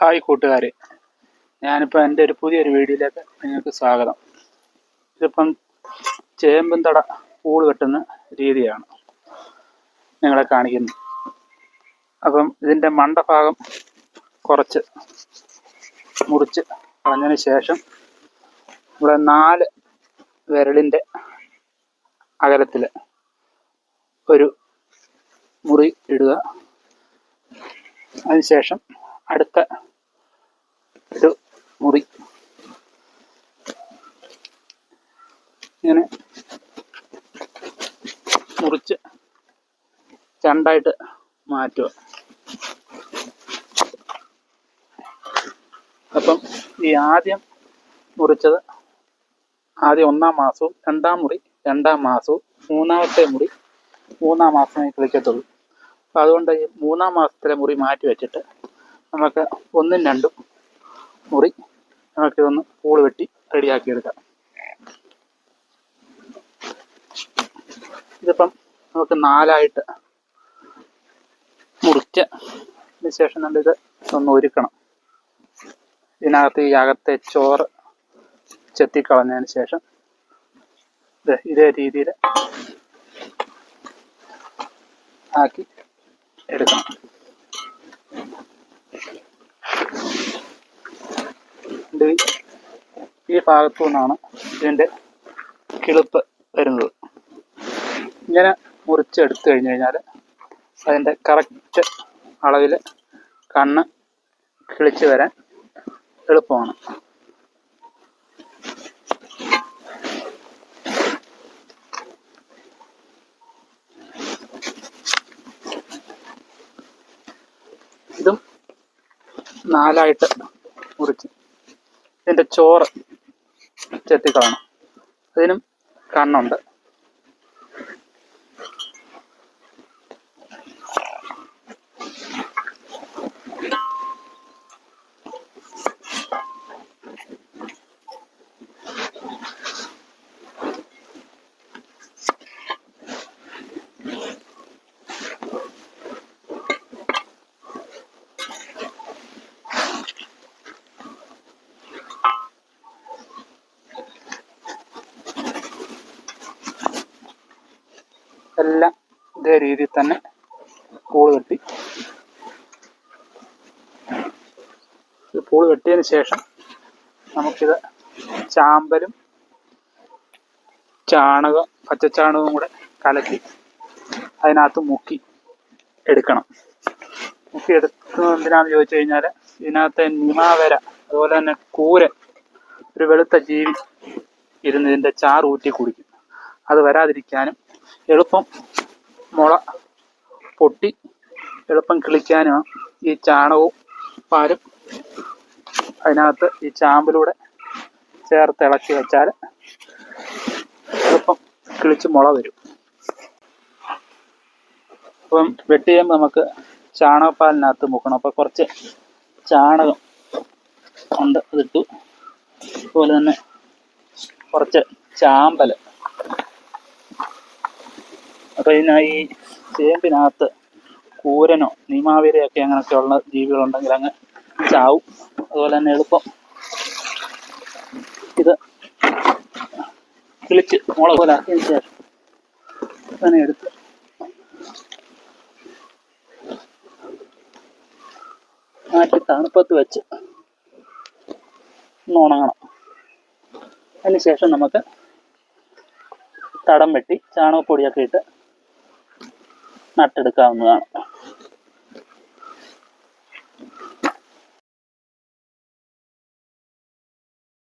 Hi കൂട്ടുകാരെ. ഞാനിപ്പോൾ എന്റെ ഒരു പുതിയൊരു വീഡിയോയിലേക്ക് നിങ്ങൾക്ക് സ്വാഗതം. ഇതിപ്പം ചേമ്പും തട പൂൾ കെട്ടുന്ന രീതിയാണ് നിങ്ങളെ കാണിക്കുന്നത്. അപ്പം ഇതിന്റെ മണ്ടഭാഗം കുറച്ച് മുറിച്ച് കളഞ്ഞതിന് ശേഷം ഇവിടെ നാല് വിരലിന്റെ അകലത്തിൽ ഒരു മുറി ഇടുക. അതിനുശേഷം അടുത്ത ഒരു മുറി. ഇങ്ങനെ മുറിച്ച് രണ്ടായിട്ട് മാറ്റുക. അപ്പം ഈ ആദ്യം മുറിച്ചത് ആദ്യം ഒന്നാം മാസവും രണ്ടാം മുറി രണ്ടാം മാസവും മൂന്നാമത്തെ മുറി മൂന്നാം മാസമേ കളിക്കത്തുള്ളൂ. അപ്പം അതുകൊണ്ട് മൂന്നാം മാസത്തിലെ മുറി മാറ്റി വെച്ചിട്ട് നമുക്ക് ഒന്നും രണ്ടും മുറി നമുക്കിതൊന്ന് പൂൾ വെട്ടി റെഡിയാക്കി എടുക്കാം. ഇതിപ്പം നമുക്ക് നാലായിട്ട് മുറിച്ച ശേഷം നമ്മളിത് ഒന്ന് ഒരുക്കണം. ഇതിനകത്ത് ഈ അകത്തെ ചോറ് ചെത്തിക്കളഞ്ഞതിന് ശേഷം ഇതേ രീതിയിൽ ആക്കി എടുക്കണം. ഈ ഭാഗത്തു നിന്നാണ് ഇതിന്റെ കിളുപ്പ് വരുന്നത്. ഇങ്ങനെ മുറിച്ചെടുത്തു കഴിഞ്ഞ് കഴിഞ്ഞാൽ അതിന്റെ കറക്റ്റ് അളവിൽ കണ്ണ് കിളിച്ച് വരാൻ എളുപ്പമാണ്. ഇതും നാലായിട്ട് മുറിച്ച് ഇതിന്റെ ചോറ് ചെത്തിക്കളണം അതിനും കണ്ണുണ്ട്. എല്ലാം ഇതേ രീതിയിൽ തന്നെ പൂൾ കെട്ടി. പൂൾ കെട്ടിയതിന് ശേഷം നമുക്കിത് ചാമ്പലും ചാണകം പച്ചച്ചാണകവും കൂടെ കലക്കി അതിനകത്ത് മുക്കി എടുക്കണം. മുക്കി എടുക്കുന്നത് എന്തിനാന്ന് ചോദിച്ചു കഴിഞ്ഞാൽ ഇതിനകത്തെ നിമാവര അതുപോലെ തന്നെ കൂര ഒരു വെളുത്ത ജീവി ഇരുന്ന് ഇതിന്റെ ചാറ് ഊറ്റി കുടിക്കും. അത് വരാതിരിക്കാനും എളുപ്പം മുള പൊട്ടി എളുപ്പം കിളിക്കാനും ഈ ചാണകവും പാലും അതിനകത്ത് ഈ ചാമ്പിലൂടെ ചേർത്ത് ഇളക്കി വെച്ചാൽ എളുപ്പം കിളിച്ച് മുള വരും. അപ്പം വെട്ടി ചെയ്യുമ്പോൾ നമുക്ക് ചാണകപ്പാലിനകത്ത് മുക്കണം. അപ്പോൾ കുറച്ച് ചാണകം ഉണ്ട് അതിട്ടു. അതുപോലെ തന്നെ കുറച്ച് ചാമ്പൽ ഇതിന് ചേമ്പിനകത്ത് കൂരനോ നീമാവീരയൊക്കെ അങ്ങനെയൊക്കെയുള്ള ജീവികളുണ്ടെങ്കിൽ അങ്ങ് ചാവും. അതുപോലെ തന്നെ എളുപ്പം. ഇത് കിളിച്ച് മുളക് പോലെ ആക്കിയതിന് ശേഷം തന്നെ എടുത്ത് മാറ്റി തണുപ്പത്ത് വെച്ച് ഉണങ്ങണം. അതിന് ശേഷം നമുക്ക് തടം വെട്ടി ചാണകപ്പൊടിയൊക്കെ ഇട്ട് നട്ടെടുക്കാവുന്നതാണ്.